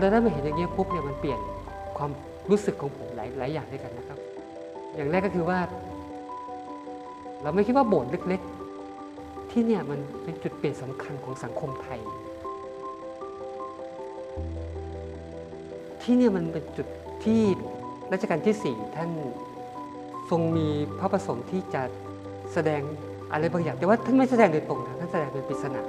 แล้วถ้ามาเห็นอย่างเงี้ยปุ๊บเนี่ยมันเปลี่ยนความรู้สึกของผมหลายหลายอย่างด้วยกันนะครับ อย่างแรกก็คือว่า เราไม่คิดว่าโบสถ์เล็ก ๆ ที่เนี่ยมันเป็นจุดเปลี่ยนสำคัญของสังคมไทย ที่เนี่ยมันเป็นจุดที่รัชกาลที่ 4 ท่านทรงมีพระประสงค์ที่จะแสดงอะไรบางอย่าง แต่ว่าท่านไม่แสดงโดยตรงนะท่านแสดงเป็นปริศนา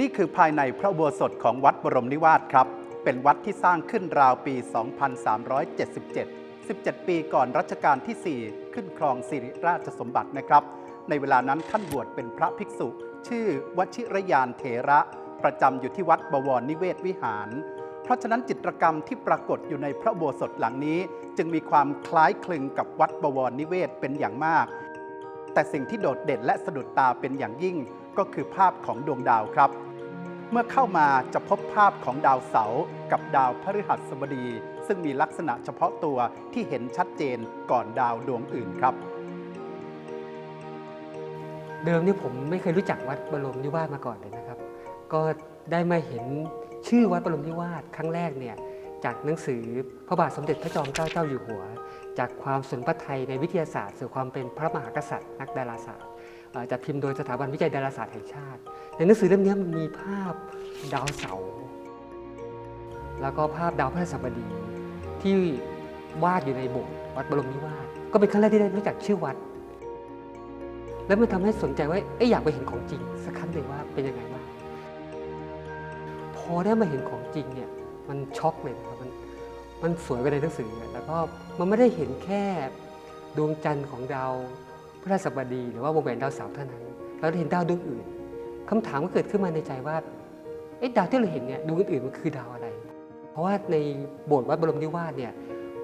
นี่คือภายในพระโบสถของวัดบรมนิวาสครับ เป็นวัดที่สร้างขึ้นราวปี 2377 17 ปีก่อนรัชกาลที่ 4 ขึ้นครองสิริราชสมบัตินะครับ ในเวลานั้นท่านบวชเป็นพระภิกษุ ชื่อวชิรยานเถระ ประจำอยู่ที่วัดบวรนิเวศวิหาร เพราะฉะนั้นจิตรกรรมที่ปรากฏอยู่ในพระโบสถหลังนี้ จึงมีความคล้ายคลึงกับวัดบวรนิเวศเป็นอย่างมาก แต่สิ่งที่โดดเด่นและสะดุดตาเป็นอย่างยิ่ง ก็คือภาพของดวงดาวครับ เมื่อเข้ามาจะพบภาพของดาวเสาร์กับดาวพฤหัสบดี ซึ่งมีลักษณะเฉพาะตัวที่เห็นชัดเจนก่อนดาวดวงอื่นครับ เดิมนี่ผมไม่เคยรู้จักวัดบรมนิวาสมาก่อนเลยนะครับ ก็ได้มาเห็นชื่อวัดบรมนิวาสครั้งแรกเนี่ยจากหนังสือพระบาทสมเด็จพระจอมเกล้าเจ้าอยู่หัว จากความสนพระไทยในวิทยาศาสตร์ สู่ความเป็นพระมหากษัตริย์ นักดาราศาสตร์ จัดพิมพ์โดยสถาบันวิจัยดาราศาสตร์แห่งชาติ ในหนังสือเล่มนี้มันมีภาพดาวเสาร์แล้วก็ภาพดาวพฤหัสบดีที่วาดอยู่ในโบสถ์วัดบรมนิวาสก็เป็นครั้งแรกที่ได้รู้จักชื่อวัด แล้วมันทำให้สนใจว่าเอ๊ะอยากไปเห็นของจริง สักครั้งหนึ่งว่าเป็นยังไงบ้างพอได้มาเห็นของจริงเนี่ยมันช็อกเลยนะครับมันมันสวยกว่าในหนังสือแล้วก็มันไม่ได้เห็นแค่ดวงจันทร์ของดาว พฤหัสบดี หรือว่าวงแหวนดาวเสาร์เท่านั้น เราได้เห็นดาวดวงอื่นคำถามก็เกิดขึ้นมาในใจว่าเอ๊ะดาวที่เราเห็นเนี่ยดวงอื่นมันคือดาวอะไร เพราะว่าในโบสถ์วัดบรมนิวาสเนี่ย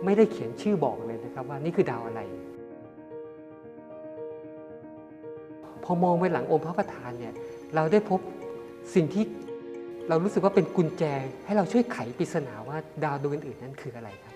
ไม่ได้เขียนชื่อบอกเลยนะครับว่านี่คือดาวอะไร พอมองไปหลังองค์พระประธานเนี่ยเราได้พบสิ่งที่เรารู้สึกว่าเป็นกุญแจให้เราช่วยไขปริศนาว่าดาวดวงอื่นนั้นคืออะไรครับ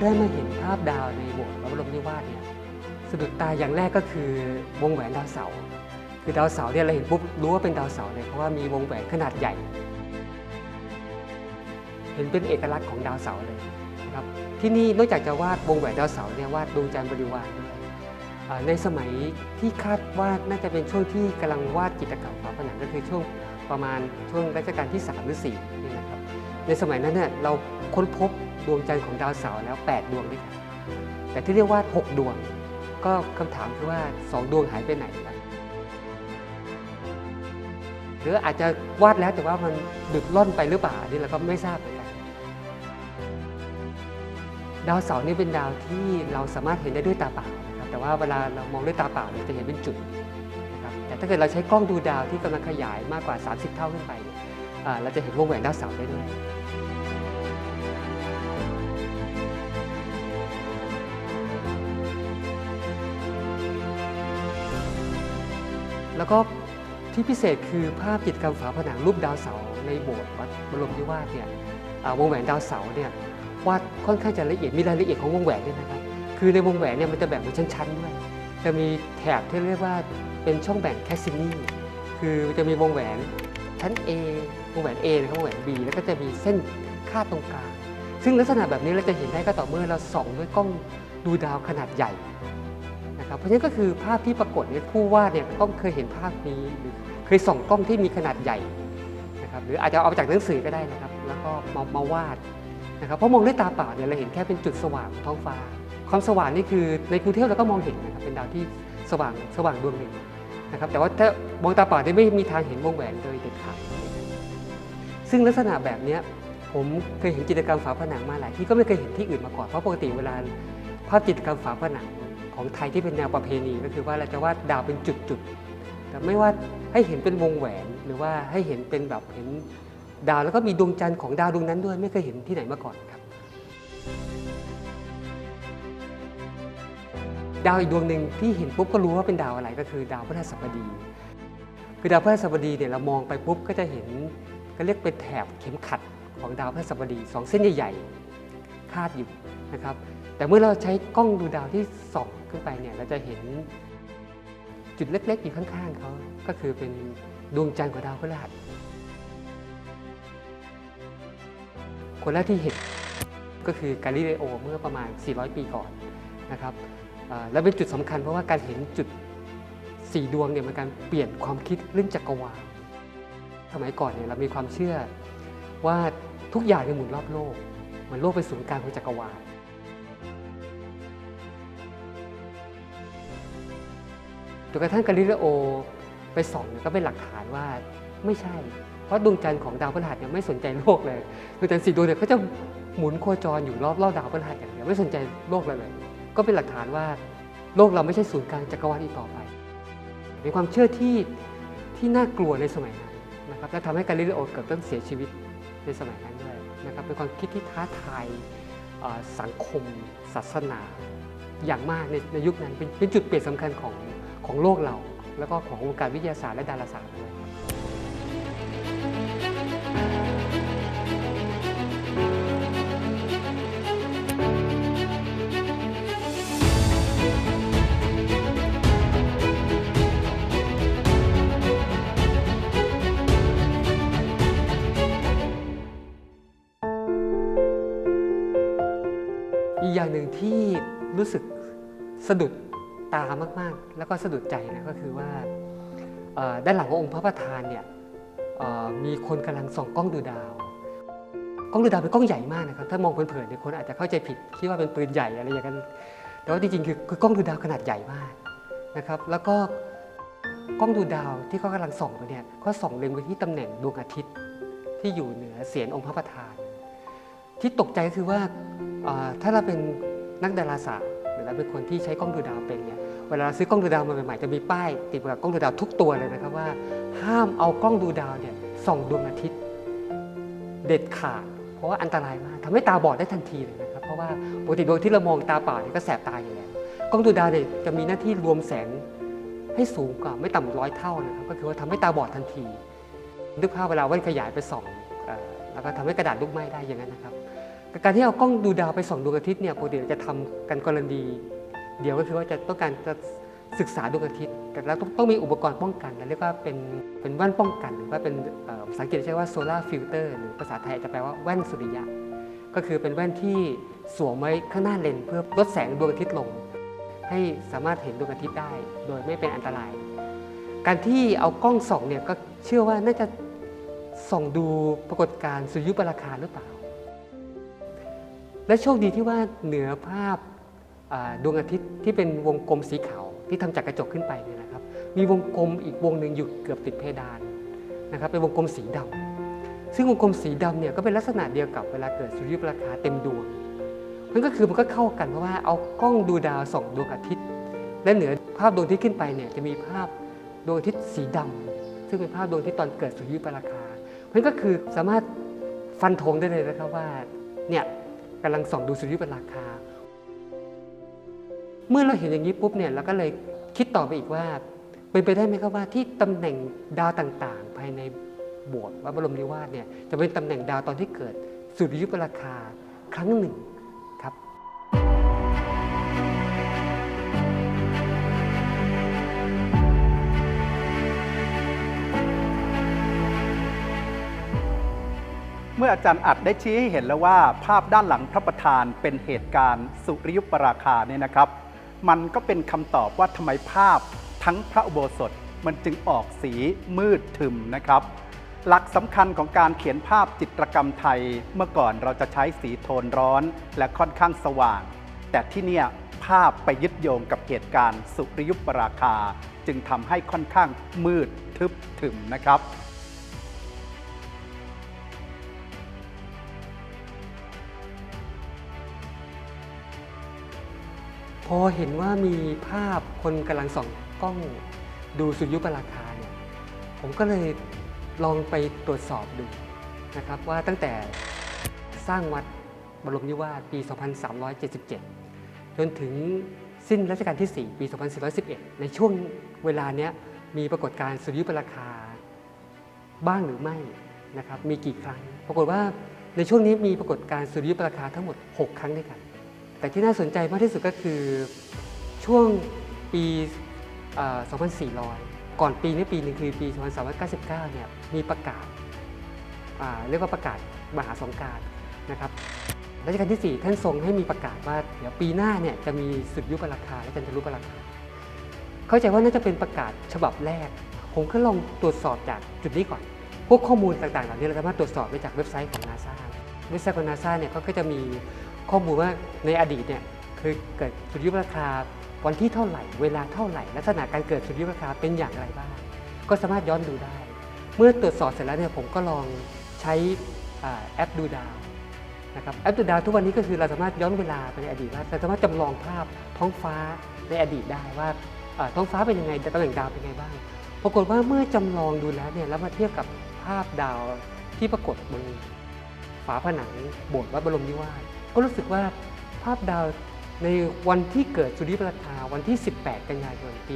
ได้มาเห็นภาพดาวในโบสถ์พระบรมนิวาสเนี่ยสะดุดตาอย่างแรกก็คือวงแหวนดาวเสาร์คือดาวเสาร์เนี่ยเราเห็นปุ๊บรู้ว่าเป็นดาวเสาร์เลยเพราะว่ามีวงแหวนขนาดใหญ่ เห็นเป็นเอกลักษณ์ของดาวเสาร์เลยนะครับที่นี่นอกจากจะวาดวงแหวนดาวเสาร์เนี่ยวาดดวงจันทร์บริวารด้วยในสมัยที่คาดว่าน่าจะเป็นช่วงที่กำลังวาดจิตรกรรมฝาผนังก็คือช่วงประมาณช่วงรัชกาลที่ 3 หรือ4นี่นะครับ ในสมัยนั้นเนี่ยเราค้นพบดวงจันทร์ของดาวเสาร์แล้ว 8 ดวงด้วยกันแต่ที่เรียกว่า 6 ดวง ก็คำถามคือว่า 2 ดวงหายไปไหนครับหรืออาจจะวาดแล้วแต่ว่ามันหลุดล่อนไปหรือเปล่านี่เราก็ไม่ทราบเหมือนกันดาวเสาร์นี่เป็นดาวที่เราสามารถเห็นได้ด้วยตาเปล่านะครับแต่ว่าเวลาเรามองด้วยตาเปล่าเนี่ยจะเห็นเป็นจุดนะครับแต่ถ้าเกิดเราใช้กล้องดูดาวที่กำลังขยายมากกว่า 30 เท่าขึ้นไปเนี่ยเราจะเห็นวงแหวนดาวเสาร์ได้ด้วย แล้วก็ที่พิเศษคือภาพจิตกรรมฝาผนังรูปดาวเสาในโบสถ์วัดบรมนิวาสเนี่ยวงแหวนดาวเสาเนี่ยวาดค่อนข้างจะละเอียดมีรายละเอียดของวงแหวนด้วยนะครับคือในวงแหวนเนี่ยมันจะแบ่งเป็นชั้นๆด้วยจะมีแถบที่เรียกว่าเป็นช่องแบ่งแคสซินีคือจะมีวงแหวนชั้น A วงแหวน A นะครับวงแหวน B แล้วก็จะมีเส้นคาดตรงกลางซึ่งลักษณะแบบนี้เราจะเห็นได้ก็ต่อเมื่อเราส่องด้วยกล้องดูดาวขนาดใหญ่ นะครับเพราะฉะนั้นก็คือภาพที่ปรากฏเนี่ยผู้วาดเนี่ยต้องเคยเห็นภาพนี้หรือเคยส่องกล้องที่มีขนาดใหญ่นะครับหรืออาจจะเอาจากหนังสือก็ได้นะครับ แล้วก็มามาวาดนะครับเพราะมองด้วยตาเปล่าเนี่ยเราเห็นแค่เป็นจุดสว่างท้องฟ้า ความสว่างนี่คือในกรุงเทพเราก็มองเห็นนะครับเป็นดาวที่สว่างสว่างดวงหนึ่งนะครับแต่ว่าถ้ามองตาเปล่าเนี่ยไม่มีทางเห็นวงแหวนโดยเด็ดขาดซึ่งลักษณะแบบนี้ผมเคยเห็นจิตรกรรมฝาผนังมาหลายที่ก็ไม่เคยเห็นที่อื่นมาก่อนเพราะปกติเวลาภาพจิตรกรรมฝาผนัง ของไทยที่เป็นแนวประเพณีก็คือว่าเราจะวาดดาวเป็นจุดๆแต่ไม่ว่าให้เห็นเป็นวงแหวนหรือว่าให้เห็นเป็นแบบเห็นดาวแล้วก็มีดวงจันทร์ของดาวดวงนั้นด้วยไม่เคยเห็นที่ไหนมาก่อนครับ ดาวอีกดวงหนึ่งที่เห็นปุ๊บก็รู้ว่าเป็นดาวอะไรก็คือดาวพฤหัสบดี คือดาวพฤหัสบดีเนี่ยเรามองไปปุ๊บก็จะเห็นก็เรียกเป็นแถบเข็มขัดของดาวพฤหัสบดีสองเส้นใหญ่ ๆ คาดอยู่นะครับ แต่เมื่อเราใช้กล้องดูดาวที่ส่องขึ้นไปเนี่ยเราจะเห็นจุดเล็กๆอยู่ข้างๆเขาก็คือเป็นดวงจันทร์ของดาวพฤหัสคนแรกที่เห็นก็คือกาลิเลโอเมื่อประมาณ 400 ปีก่อนนะครับและเป็นจุดสำคัญเพราะว่าการเห็นจุดสี่ดวงเนี่ยมันการเปลี่ยนความคิดเรื่องจักรวาลสมัยก่อนเนี่ยเรามีความเชื่อว่าทุกอย่างเนี่ยหมุนรอบโลกเหมือนโลกเป็นศูนย์กลางของจักรวาล จนกระทั่งกาลิเลโอไปส่องเนี่ยก็เป็นหลักฐานว่าไม่ใช่ เพราะดวงจันทร์ของดาวพฤหัสเนี่ยไม่สนใจโลกเลยดวงจันทร์สี่ดวงเนี่ยเขาจะหมุนโคจรอยู่รอบรอบดาวพฤหัสอย่างเดียวไม่สนใจโลกเลยเลย ก็เป็นหลักฐานว่าโลกเราไม่ใช่ศูนย์กลางจักรวาลอีกต่อไปเป็นความเชื่อที่ที่น่ากลัวในสมัยนั้นนะครับและทำให้กาลิเลโอเกิดต้องเสียชีวิตในสมัยนั้นด้วยนะครับเป็นความคิดที่ท้าทายสังคม ศาสนา อย่างมากในในยุคนั้นเป็นเป็นจุดเปลี่ยนสำคัญของ ของโลกเรา แล้วก็ของวงการวิทยาศาสตร์และดาราศาสตร์ด้วยอีกอย่างหนึ่งที่รู้สึกสะดุด ตามากๆ แล้วก็สะดุดใจนะก็คือว่าด้านหลังขององค์พระประธานเนี่ยมีคนกำลังส่องกล้องดูดาว กล้องดูดาวเป็นกล้องใหญ่มากนะครับถ้ามองเผินๆเนี่ยคนอาจจะเข้าใจผิดคิดว่าเป็นปืนใหญ่อะไรอย่างนั้นแต่ว่าจริงๆคือคือกล้องดูดาวขนาดใหญ่มากนะครับ แล้วก็กล้องดูดาวที่เขากำลังส่องไปเนี่ยเขาส่องเล็งไปที่ตำแหน่งดวงอาทิตย์ที่อยู่เหนือเสียนองค์พระประธาน ที่ตกใจก็คือว่าถ้าเราเป็นนักดาราศาสตร์ หรือเราเป็นคนที่ใช้กล้องดูดาวเป็นเนี่ยเวลาซื้อกล้องดูดาวมาใหม่ๆจะมีป้ายติดกับกล้องดูดาวทุกตัวเลยนะครับว่า ห้ามเอากล้องดูดาวเนี่ยส่องดวงอาทิตย์ เด็ดขาด เพราะว่าอันตรายมากทำให้ตาบอดได้ทันทีเลยนะครับ เพราะว่าปกติดวงที่เรามองตาเปล่าเนี่ยก็แสบตาอยู่แล้วกล้องดูดาวเนี่ยจะมีหน้าที่รวมแสงให้สูงกว่าไม่ต่ำกว่าร้อยเท่านะครับก็คือว่าทำให้ตาบอดทันทีนึกภาพเวลาว่นขยายไปส่องแล้วก็ทำให้กระดาษลุกไหม้ได้อย่างนั้นนะครับ การที่เอากล้องดูดาวไปส่องดวงอาทิตย์เนี่ยปกติเราจะทำกันกรณีเดียวก็คือว่าจะต้องการจะศึกษาดวงอาทิตย์ แต่เราต้องต้องมีอุปกรณ์ป้องกันเรียกว่าเป็นเป็นแว่นป้องกัน หรือว่าเป็นเอ่อภาษาอังกฤษใช้ว่า solar filter หรือภาษาไทยจะแปลว่าแว่นสุริยะ ก็คือเป็นแว่นที่สวมไว้ข้างหน้าเลนส์เพื่อลดแสงดวงอาทิตย์ลง ให้สามารถเห็นดวงอาทิตย์ได้ โดยไม่เป็นอันตราย การที่เอากล้องส่องเนี่ยก็เชื่อว่าน่าจะส่องดูปรากฏการณ์สุริยุปราคาหรือเปล่า และโชคดีที่ว่าเหนือภาพดวงอาทิตย์ที่เป็นวงกลมสีขาวที่ทำจากกระจกขึ้นไปเนี่ยนะครับ มีวงกลมอีกวงหนึ่งอยู่เกือบติดเพดานนะครับเป็นวงกลมสีดำซึ่งวงกลมสีดำเนี่ยก็เป็นลักษณะเดียวกับเวลาเกิดสุริยุปราคาเต็มดวงนั่นก็คือมันก็เข้ากันเพราะว่าเอากล้องดูดาวส่องดวงอาทิตย์ และเหนือภาพดวงอาทิตย์ขึ้นไปเนี่ยจะมีภาพดวงอาทิตย์สีดำซึ่งเป็นภาพดวงอาทิตย์ตอนเกิดสุริยุปราคานั่นก็คือสามารถฟันธงได้เลยนะครับว่าเนี่ย กำลังส่องดูสุริยุปราคา เมื่อเราเห็นอย่างนี้ปุ๊บเนี่ยเราก็เลยคิดต่อไปอีกว่าเป็นไปได้ไหมครับว่าที่ตำแหน่งดาวต่างๆ ภายในโบสถ์วัดบรมนิวาสเนี่ยจะเป็นตำแหน่งดาวตอนที่เกิดสุริยุปราคาครั้งหนึ่ง เมื่ออาจารย์อัดได้ชี้ให้เห็นแล้วว่า ภาพด้านหลังพระประธานเป็นเหตุการณ์สุริยุปราคาเนี่ยนะครับ มันก็เป็นคำตอบว่าทำไมภาพทั้งพระอุโบสถมันจึงออกสีมืดทึมนะครับ หลักสำคัญของการเขียนภาพจิตรกรรมไทย เมื่อก่อนเราจะใช้สีโทนร้อนและค่อนข้างสว่าง แต่ที่เนี่ยภาพไปยึดโยงกับเหตุการณ์สุริยุปราคา จึงทำให้ค่อนข้างมืดทึบถึมนะครับ อเห็นว่ามีภาพคนกำลังส่องกล้องดูสุริยุปราคาเนี่ยผมก็เลยลองไปตรวจสอบดูนะครับว่าตั้งแต่สร้างวัดบรมนิวาสปี 2377 จนถึงสิ้นรัชกาลที่ 4 ปี 2411 ในช่วงเวลาเนี้ยมีปรากฏการณ์สุริยุปราคาบ้างหรือไม่นะครับ มีกี่ครั้ง ปรากฏว่าในช่วงนี้มีปรากฏการณ์สุริยุปราคาทั้งหมด 6 ครั้งด้วยกัน แต่ที่น่าสนใจมากที่สุดก็คือช่วงปี 2400 ก่อนปีนี้ปีหนึ่งคือปี 2399 เนี่ยมีประกาศาเรียกว่าประกาศมหาสงการนะครับรัชกาลที่ 4 ท่านทรงให้มีประกาศว่าเดี๋ยวปีหน้าเนี่ยจะมีสุดยุปราคาและจันทรุปราคา เข้าใจว่าน่าจะเป็นประกาศฉบับแรก ผมก็ลองตรวจสอบจากจุดนี้ก่อน พวกข้อมูลต่างๆเหล่านี้เราสามารถตรวจสอบได้จากเว็บไซต์ของนาซาเว็บไซต์ของนาซาเนี่ยก็จะมี ข้อมูลว่าในอดีตเนี่ยเคยเกิดสุริยุปราคาวันที่เท่าไหร่ เวลาเท่าไหร่ ลักษณะการเกิดสุริยุปราคาเป็นอย่างไรบ้าง ก็สามารถย้อนดูได้ เมื่อตรวจสอบเสร็จแล้วเนี่ยผมก็ลองใช้อแอปดูดาวนะครับแอปดูดาวทุกวันนี้ก็คือเราสามารถย้อนเวลาไปในอดีตว่าเราสามารถจำลองภาพท้องฟ้าในอดีตได้ว่าท้องฟ้าเป็นยังไงตำแหน่งดาวเป็นยังไงบ้าง ปรากฏว่าเมื่อจำลองดูแล้วเนี่ยแล้วมาเทียบกับภาพดาวที่ปรากฏบนฝาผนังโบสถ์วัดบรมนิวาส ก็รู้สึกว่าภาพดาวในวันที่เกิดสุริยุปราคาวันที่ 18 กันยายน ปี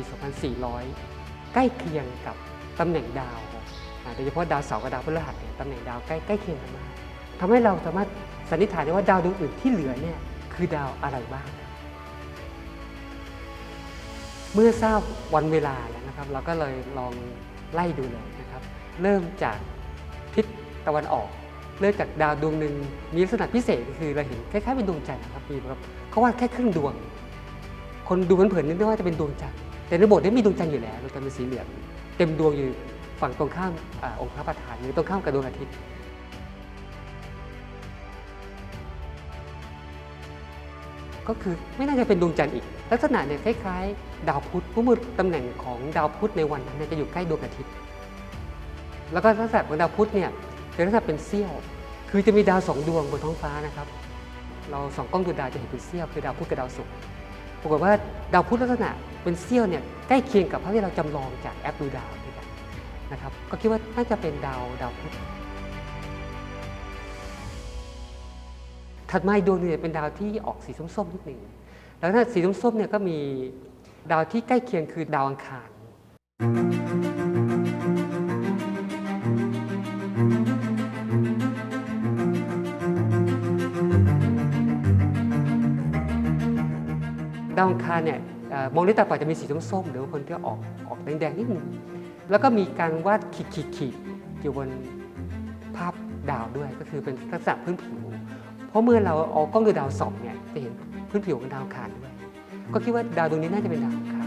2400 ใกล้เคียงกับตำแหน่งดาวโดยเฉพาะดาวเสาร์กับดาวพฤหัสเนี่ยตำแหน่งดาวใกล้ใกล้เคียงกันมากทำให้เราสามารถสันนิษฐานได้ว่าดาวดวงอื่นที่เหลือเนี่ยคือดาวอะไรบ้าง เมื่อทราบวันเวลาแล้วนะครับ เราก็เลยลองไล่ดูเลยนะครับ เริ่มจากทิศตะวันออก เริ่มจากดาวดวงหนึ่งมีลักษณะพิเศษคือเราเห็นคล้ายๆเป็นดวงจันทร์นะครับมีแบบเขาว่าแค่ครึ่งดวง คนดูเผินๆนึกว่าจะเป็นดวงจันทร์แต่ในโบสถ์ได้มีดวงจันทร์อยู่แล้วดวงจันทร์เป็นสีเหลืองเต็มดวงอยู่ฝั่งตรงข้ามอองค์พระประธานหรือตรงข้ามกับดวงอาทิตย์ก็คือไม่น่าจะเป็นดวงจันทร์อีก ลักษณะเนี่ยคล้ายๆ ดาวพุธผู้มือตำแหน่งของดาวพุธในวันนั้นจะอยู่ใกล้ดวงอาทิตย์ แล้วก็ลักษณะของดาวพุธเนี่ย เป็นลักษณะเป็นเสี้ยว คือจะมีดาวสองดวงบนท้องฟ้านะครับ เราส่องกล้องดูดาวจะเห็นเป็นเสี้ยวคือดาวพุธกับดาวศุกร์ปรากฏว่าดาวพุธลักษณะเป็นเสี้ยวเนี่ยใกล้เคียงกับภาพที่เราจำลองจากแอปดูดาวด้วยกันนะครับ ก็คิดว่าน่าจะเป็นดาวดาวพุธถัดมาดวงหนึงเนี่ยเป็นดาวที่ออกสีส้มๆนิดหนึ่งแล้วถ้าสีส้มๆเนี่ยก็มีดาวที่ใกล้เคียงคือดาวอังคาร ดาวอังคารเนี่ยมองด้วยตาเปล่าจะมีสีส้มๆหรือบางคนก็ออกออกแดงๆนิดหนึงแล้วก็มีการวาดขีดๆๆอยู่บนภาพดาวด้วยก็คือเป็นลักษณะพื้นผิว เพราะเมื่อเราเอากล้องดูดาวส่องเนี่ยจะเห็นพื้นผิวของดาวอังคารด้วย ก็คิดว่าดาวดวงนี้น่าจะเป็นดาวอังคาร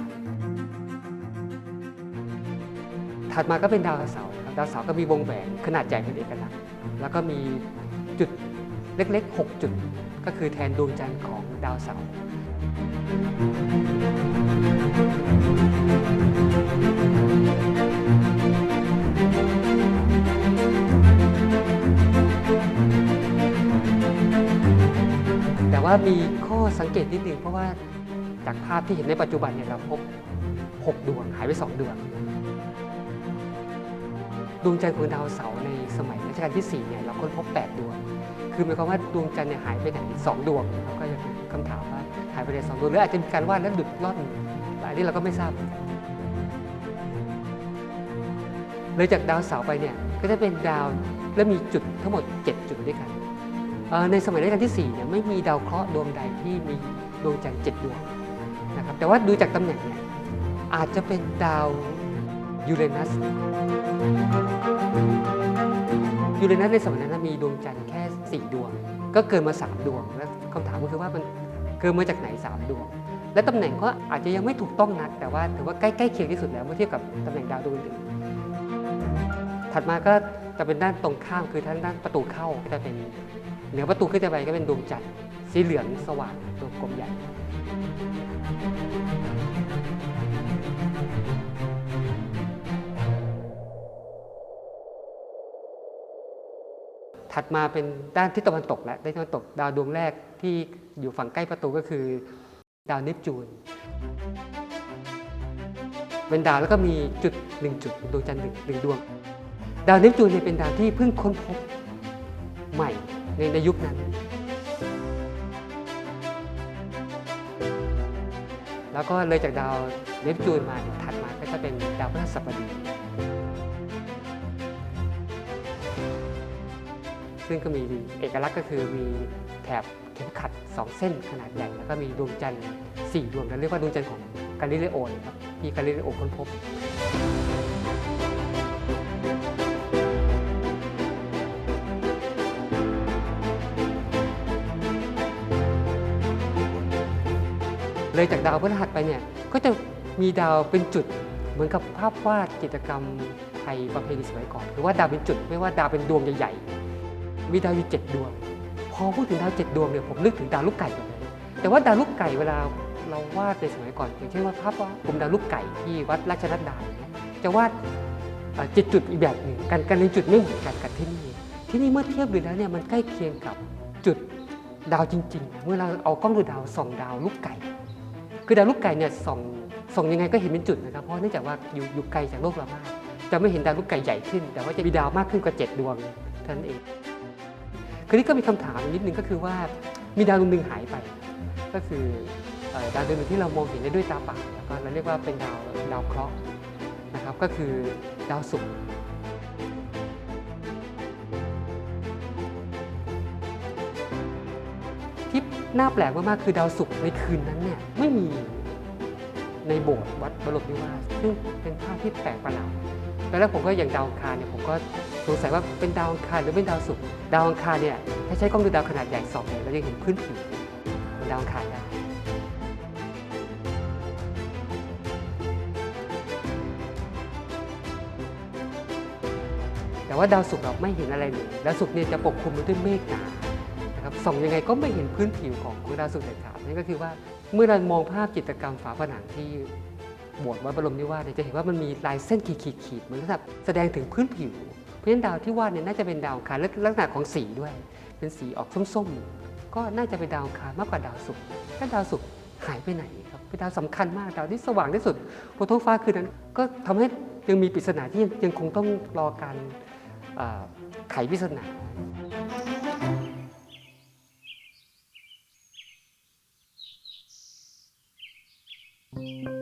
ถัดมาก็เป็นดาวเสาร์ดาวเสาร์ก็มีวงแหวนขนาดใหญ่เป็นเอกลักษณ์แล้วก็มีจุดเล็กๆ 6 จุด ก็คือแทนดวงจันทร์ของดาวเสาร์ แต่ว่ามีข้อสังเกตนิดนึงเพราะว่าจากภาพที่เห็นในปัจจุบันเนี่ยเราพบ 6 ดวงหายไป 2 ดวง ดวงจันทร์ของดาวเสาร์ในสมัยรัชกาลที่ 4 เนี่ยเราค้นพบ 8 ดวง คือหมายความว่าดวงจันทร์เนี่ยหายไปไหน2ดวงนะครับก็จะเป็นคำถามว่า หายไปไหนสองดวงหรืออาจจะมีการวาดแล้วหลุดล่อนอันนี้เราก็ไม่ทราบเลยจากดาวเสาร์ไปเนี่ยก็จะเป็นดาวและมีจุดทั้งหมด 7 จุดด้วยกัน ในสมัยรัชกาลที่4เนี่ยไม่มีดาวเคราะห์ดวงใดที่มีดวงจันทร์เจ็ดดวงนะครับแต่ว่าดูจากตำแหน่งเนี่ยอาจจะเป็นดาวยูเรนัสยูเรนัสในสมัยนั้นมีดวงจันทร์แค่ 4 ดวง ก็เกินมา 3 ดวงแล้วคำถามก็คือว่ามัน เกินมาจากไหน 3 ดวง และตำแหน่งก็อาจจะยังไม่ถูกต้องนัก แต่ว่าถือว่าใกล้ใกล้เคียงที่สุดแล้วเมื่อเทียบกับตำแหน่งดาวดวงอื่นถัดมาก็จะเป็นด้านตรงข้ามคือทางด้านประตูเข้าก็จะเป็นเหนือประตูขึ้นไปก็เป็นดวงจันทร์สีเหลืองสว่างตัวกลมใหญ่ถัดมาเป็นด้านทิศตะวันตกและด้านทิศตะวันตกดาวดวงแรกที่ อยู่ฝั่งใกล้ประตูก็คือ ดาวเนปจูน เป็นดาวแล้วก็มีจุดหนึ่งจุดดวงจันทร์หนึ่งหนึ่งดวง ดาวเนปจูนเนี่ยเป็นดาวที่เพิ่งค้นพบใหม่ในในยุคนั้น แล้วก็เลยจากดาวเนปจูนมาถัดมาก็จะเป็นดาวพฤหัสบดีซึ่งก็มีเอกลักษณ์ก็คือมีแถบ เข็มขัด 2 เส้นขนาดใหญ่ แล้วก็มีดวงจันทร์4ดวงเราเรียกว่าดวงจันทร์ของกาลิเลโอนะครับที่กาลิเลโอค้นพบเลยจากดาวพฤหัสไปเนี่ยก็จะมีดาวเป็นจุดเหมือนกับภาพวาดจิตรกรรมไทยประเพณีสมัยก่อนคือว่าดาวเป็นจุด ไม่ว่าดาวเป็นดวงใหญ่ๆมีดาวอยู่เจ็ดดวง พอพูดถึงดาวเจ็ดดวงเนี่ยผมนึกถึงดาวลูกไก่ก่อนเลยแต่ว่าดาวลูกไก่เวลาเราวาดในสมัยก่อนอย่างเช่นว่าภาพว่ากลุ่มดาวลูกไก่ที่วัดราชนัดดาเนี่ยจะวาดเจ็ดจุดอีกแบบหนึ่งการการเรียงจุดไม่เหมือนกันกับที่นี่ที่นี่เมื่อเทียบดูแล้วเนี่ยมันใกล้เคียงกับจุดดาวจริง ๆ เมื่อเราเอากล้องดูดาวส่องดาวลูกไก่ คือดาวลูกไก่เนี่ยส่องส่องยังไงก็เห็นเป็นจุดนะครับ เพราะเนื่องจากว่าอยู่อยู่ไกลจากโลกเรามาก จะไม่เห็นดาวลูกไก่ใหญ่ขึ้น แต่ว่าจะมีดาวมากขึ้นกว่า 7 ดวงเท่านั้นเอง คราวนี้ก็มีคำถามนิดนึงก็คือว่ามีดาวดวงหนึ่งหายไป ก็คือเอ่อดาวดวงหนึ่งที่เรามองเห็นได้ด้วยตาเปล่าแล้วก็เราเรียกว่าเป็นดาวดาวเคราะห์นะครับก็คือดาวศุกร์ที่น่าแปลกมากๆคือดาวศุกร์ในคืนนั้นเนี่ยไม่มีในโบสถ์วัดบรมนิวาสซึ่งเป็นภาพที่แปลกประหลาด ตอนแรกผมก็อย่างดาวอังคารเนี่ยผมก็สงสัยว่าเป็นดาวอังคารหรือเป็นดาวศุกร์ดาวอังคารเนี่ยถ้าใช้กล้องดูดาวขนาดใหญ่ส่องเนี่ยเราจะเห็นพื้นผิวของดาวอังคารได้แต่ว่าดาวศุกร์เราไม่เห็นอะไรเลยดาวศุกร์เนี่ยจะปกคลุมไปด้วยเมฆหนานะครับส่องยังไงก็ไม่เห็นพื้นผิวของของดาวศุกร์เด็ดขาดนั่นก็คือว่าเมื่อเรามองภาพจิตรกรรมฝาผนังที่ โบสถ์วัดบรมนิวาสเนี่ยจะเห็นว่ามันมีลายเส้นขีดขีดเหมือนกับแสดงถึงพื้นผิว เพราะฉะนั้นดาวที่วาดเนี่ยน่าจะเป็นดาวคารและลักษณะของสีด้วย เป็นสีออกส้มๆ ก็น่าจะเป็นดาวคารมากกว่าดาวศุกร์ถ้าดาวศุกร์หายไปไหนครับเป็นดาวสำคัญมากดาวที่สว่างที่สุดบนท้องฟ้าคืนนั้น ก็ทำให้ยังมีปริศนาที่ยังคงต้องรอการไขปริศนาใ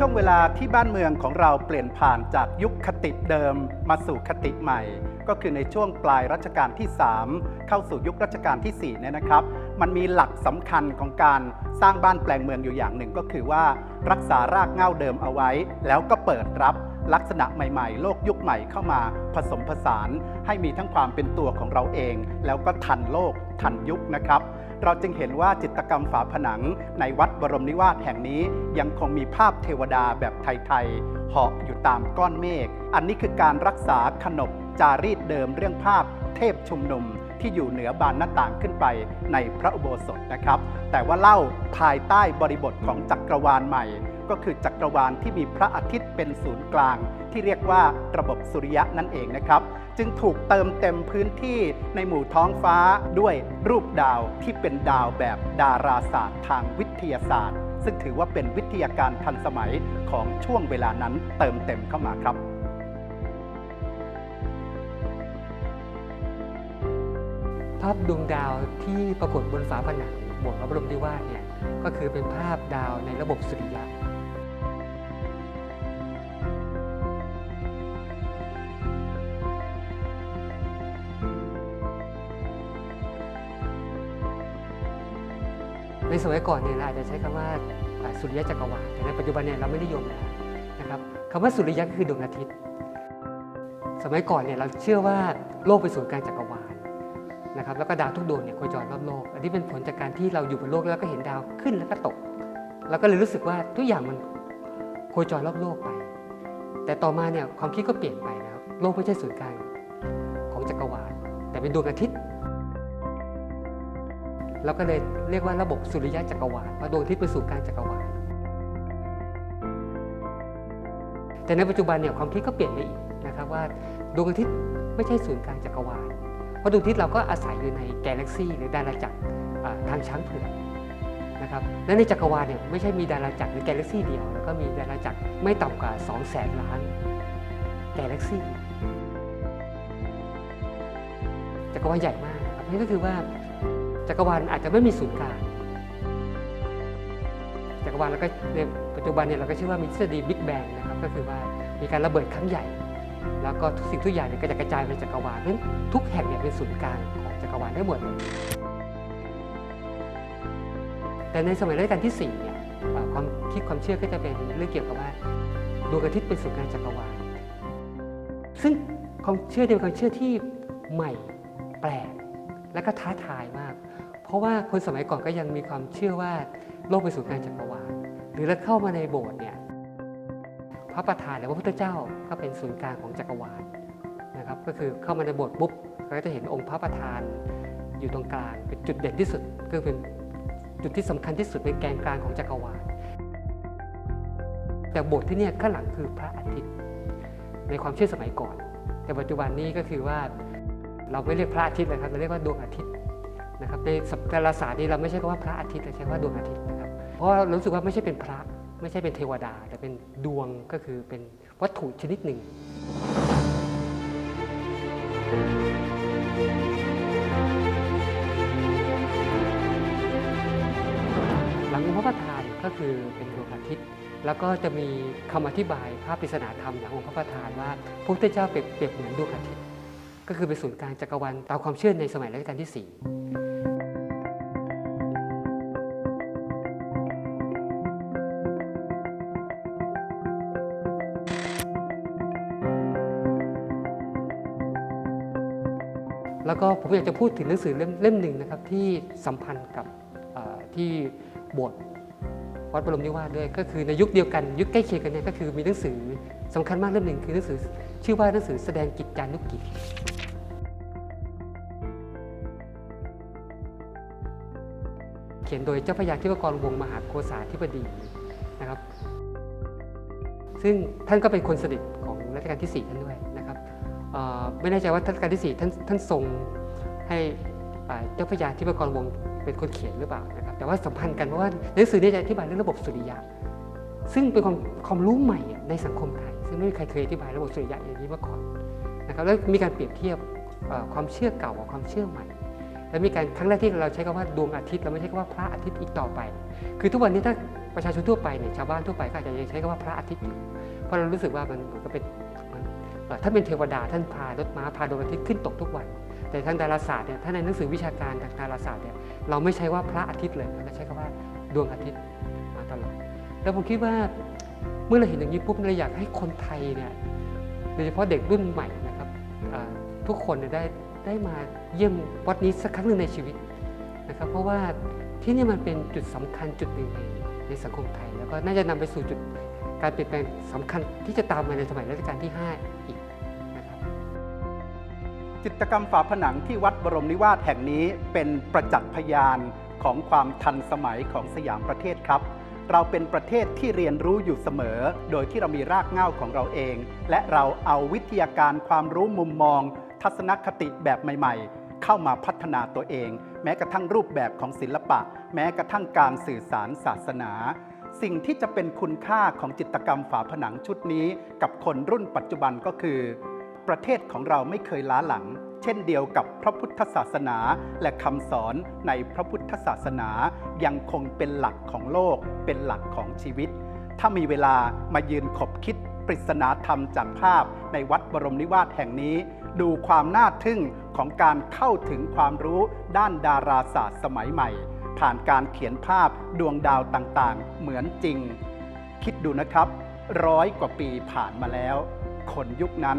ช่วงเวลาที่บ้านเมืองของเราเปลี่ยนผ่านจากยุคคติเดิมมาสู่คติใหม่ ก็คือในช่วงปลายรัชกาลที่ 3 เข้าสู่ยุครัชกาลที่4เนี่ยนะครับ มันมีหลักสำคัญของการสร้างบ้านแปลงเมืองอยู่อย่างหนึ่งก็คือว่า รักษารากเหง้าเดิมเอาไว้ แล้วก็เปิดรับลักษณะใหม่ๆ โลกยุคใหม่เข้ามาผสมผสาน ให้มีทั้งความเป็นตัวของเราเอง แล้วก็ทันโลกทันยุคนะครับ เราจึงเห็นว่าจิตกรรมฝาผนังในวัดบรมนิวาสแห่งนี้ ยังคงมีภาพเทวดาแบบไทยๆเหาะอยู่ตามก้อนเมฆ อันนี้คือการรักษาขนบจารีตเดิมเรื่องภาพเทพชุมนุมที่อยู่เหนือบานหน้าต่างขึ้นไปในพระอุโบสถนะครับ แต่ว่าเล่าภายใต้บริบทของจักรวาลใหม่ ก็คือจักรวาลที่มีพระอาทิตย์เป็นศูนย์กลาง ที่เรียกว่าระบบสุริยะนั่นเองนะครับ จึงถูกเติมเต็มพื้นที่ในหมู่ท้องฟ้าด้วยรูปดาวที่เป็นดาวแบบดาราศาสตร์ทางวิทยาศาสตร์ ซึ่งถือว่าเป็นวิทยาการทันสมัยของช่วงเวลานั้นเติมเต็มเข้ามาครับภาพดวงดาวที่ปรากฏบนฝาผนังบสถ์พระบรมนิวาสเนี่ยก็คือเป็นภาพดาวในระบบสุริยะ ในสมัยก่อนเนี่ยเราอาจจะใช้คำว่าอ่าสุริยะจักรวาลแต่ในปัจจุบันเนี่ยเราไม่นิยมแล้วนะครับคำว่าสุริยะก็คือดวงอาทิตย์ สมัยก่อนเนี่ยเราเชื่อว่าโลกเป็นศูนย์กลางจักรวาลนะครับแล้วก็ดาวทุกดวงเนี่ยโคจรรอบโลก อันนี้เป็นผลจากการที่เราอยู่บนโลกแล้วก็เห็นดาวขึ้นแล้วก็ตก แล้วก็เลยรู้สึกว่าทุกอย่างมันโคจรรอบโลกไป แต่ต่อมาเนี่ยความคิดก็เปลี่ยนไปนะครับโลกไม่ใช่ศูนย์กลางของจักรวาล แต่เป็นดวงอาทิตย์ เราก็เลยเรียกว่าระบบสุริยะจักรวาลเพราดวงอาทิตย์เป็นศูนย์กลางจักรวาลแต่ในปัจจุบันเนี่ยความคิดก็เปลี่ยนไปอีกนะครับว่าดวงอาทิตย์ไม่ใช่ศูนย์กลางจักรวาลเพราะดวงอาทิตย์เราก็อาศัยอยู่ในกาแล็กซี่หรือดาราจักรทางช้างเผือกนะครับและในจักรวาลเนี่ยไม่ใช่มีดาราจักรหรือกาแล็กซี่เดียวแล้วก็มีดาราจักรไม่ต่ำกว่า 2 0 0แสนล้านกาแล็กซี่จักรวาลใหญ่มากนี่ก็คือว่า จักรวาลอาจจะไม่มีศูนย์กลางจักรวาลแล้วก็ในปัจจุบันเนี่ยเราก็เชื่อว่ามีทฤษฎีบิ๊กแบงนะครับก็คือว่ามีการระเบิดครั้งใหญ่ แล้วก็ทุกสิ่งทุกอย่างเนี่ยก็จะกระจายไปจักรวาลเพราะฉะนั้นทุกแห่งเนี่ยเป็นศูนย์กลางของจักรวาลได้หมดแต่ในสมัยรัชกาลที่4เนี่ยความคิดความเชื่อก็จะเป็นเรื่องเกี่ยวกับว่าดวงอาทิตย์เป็นศูนย์กลางจักรวาลซึ่งความเชื่อเดียวกันเชื่อที่ใหม่แปลก และก็ท้าทายมาก เพราะว่าคนสมัยก่อนก็ยังมีความเชื่อว่าโลกเป็นศูนย์กลางจักรวาลหรือเราเข้ามาในโบสถ์เนี่ยพระประธานหรือพระพุทธเจ้าก็เป็นศูนย์กลางของจักรวาลนะครับก็คือเข้ามาในโบสถ์ปุ๊บเราก็จะเห็นองค์พระประธานอยู่ตรงกลางเป็นจุดเด่นที่สุดก็เป็นจุดที่สำคัญที่สุดเป็นแกนกลางของจักรวาลแต่โบสถ์ที่นี่ข้างหลังคือพระอาทิตย์ ในความเชื่อสมัยก่อน แต่ปัจจุบันนี้ก็คือว่า เราไม่เรียกพระอาทิตย์เลยครับ เราเรียกว่าดวงอาทิตย์นะครับ ในดาราศาสตร์นี่เราไม่ใช่คำว่าพระอาทิตย์เราใช้ว่าดวงอาทิตย์นะครับ เพราะเรารู้สึกว่าไม่ใช่เป็นพระ ไม่ใช่เป็นเทวดา แต่เป็นดวงก็คือเป็นวัตถุชนิดหนึ่งหลังองค์พระประธานก็คือเป็นดวงอาทิตย์ แล้วก็จะมีคำอธิบายภาพปริศนาธรรมหลังองค์พระประธานว่าพระพุทธเจ้าเปรียบเปรียบเหมือนดวงอาทิตย์ ก็คือเป็นศูนย์กลางจักรวาลตามความเชื่อในสมัยรัชกาลที่ 4แล้วก็ผมอยากจะพูดถึงหนังสือเล่มหนึ่งนะครับที่สัมพันธ์กับที่โบสถ์วัดบรมนิวาสด้วย ก็คือในยุคเดียวกัน ยุคใกล้เคียงกันเนี่ยก็คือมีหนังสือสำคัญมากเล่มหนึ่งคือหนังสือ ชื่อว่าหนังสือแสดงกิจจานุกิจเขียนโดยเจ้าพระยาธิวกรวงมหาโกษาธิบดีนะครับ ซึ่งท่านก็เป็นคนสนิทของรัชกาลที่ 4 ท่านด้วยนะครับไม่แน่ใจว่ารัชกาลที่ 4 ท่านท่านทรงให้เจ้าพระยาธิวกรวงเป็นคนเขียนหรือเปล่านะครับ แต่ว่าสัมพันธ์กันเพราะว่าหนังสือนี้จะอธิบายเรื่องระบบสุริยะ ซึ่งเป็นความความรู้ใหม่ในสังคมไทย ซึ่งไม่มีใครเคยอธิบายระบบสุริยะอย่างนี้มาก่อนนะครับแล้วมีการเปรียบเทียบความเชื่อเก่ากับความเชื่อใหม่ และมีการครั้งแรกที่เราใช้คำว่าดวงอาทิตย์เราไม่ใช้คำว่าพระอาทิตย์อีกต่อไป คือทุกวันนี้ถ้าประชาชนทั่วไปเนี่ยชาวบ้านทั่วไปก็อาจจะยังใช้คำว่าพระอาทิตย์อยู่เพราะเรารู้สึกว่ามันมือนกับเป็นมันเอ่อท่านเป็นเทวดาท่านพารถม้าพาดวงอาทิตย์ขึ้นตกทุกวัน แต่ทางดาราศาสตร์เนี่ยถ้าในหนังสือวิชาการทางดาราศาสตร์เนี่ยเราไม่ใช้ว่าพระอาทิตย์เลยเราใช้คำว่าดวงอาทิตย์มาตลอดแล้วผมคิดว่า เมื่อเราเห็นอย่างนี้ปุ๊บเราอยากให้คนไทยเนี่ยโดยเฉพาะเด็กรุ่นใหม่นะครับทุกคนได้ได้มาเยี่ยมวัดนี้สักครั้งหนึ่งในชีวิตนะครับ เพราะว่าที่นี่มันเป็นจุดสำคัญจุดหนึ่งในในสังคมไทย แล้วก็น่าจะนำไปสู่จุดการเปลี่ยนแปลงสำคัญที่จะตามมาในสมัยรัชกาลที่ 5 อีกนะครับจิตรกรรมฝาผนังที่วัดบรมนิวาสแห่งนี้เป็นประจักษ์พยานของความทันสมัยของสยามประเทศครับ เราเป็นประเทศที่เรียนรู้อยู่เสมอ โดยที่เรามีรากเหง้าของเราเอง และเราเอาวิทยาการความรู้มุมมอง ทัศนคติแบบใหม่ ๆ เข้ามาพัฒนาตัวเอง แม้กระทั่งรูปแบบของศิลปะ แม้กระทั่งการสื่อสารศาสนา สิ่งที่จะเป็นคุณค่าของจิตรกรรมฝาผนังชุดนี้ กับคนรุ่นปัจจุบันก็คือ ประเทศของเราไม่เคยล้าหลัง ช่นเดียวกับพระพุทธศาสนาและคำสอนในพระพุทธศาสนายังคงเป็นหลักของโลก เป็นหลักของชีวิต ถ้ามีเวลามายืนขบคิดปริศนาธรรมจากภาพในวัดบรมนิวาสแห่งนี้ ดูความน่าทึ่งของการเข้าถึงความรู้ด้านดาราศาสตร์สมัยใหม่ ผ่านการเขียนภาพดวงดาวต่างๆ เหมือนจริง คิดดูนะครับ ร้อยกว่าปีผ่านมาแล้ว คนยุคนั้น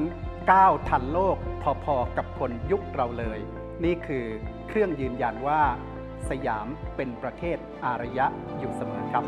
ก้าวทันโลกพอๆกับคนยุคเราเลย นี่คือเครื่องยืนยันว่า สยามเป็นประเทศอารยะอยู่เสมอครับ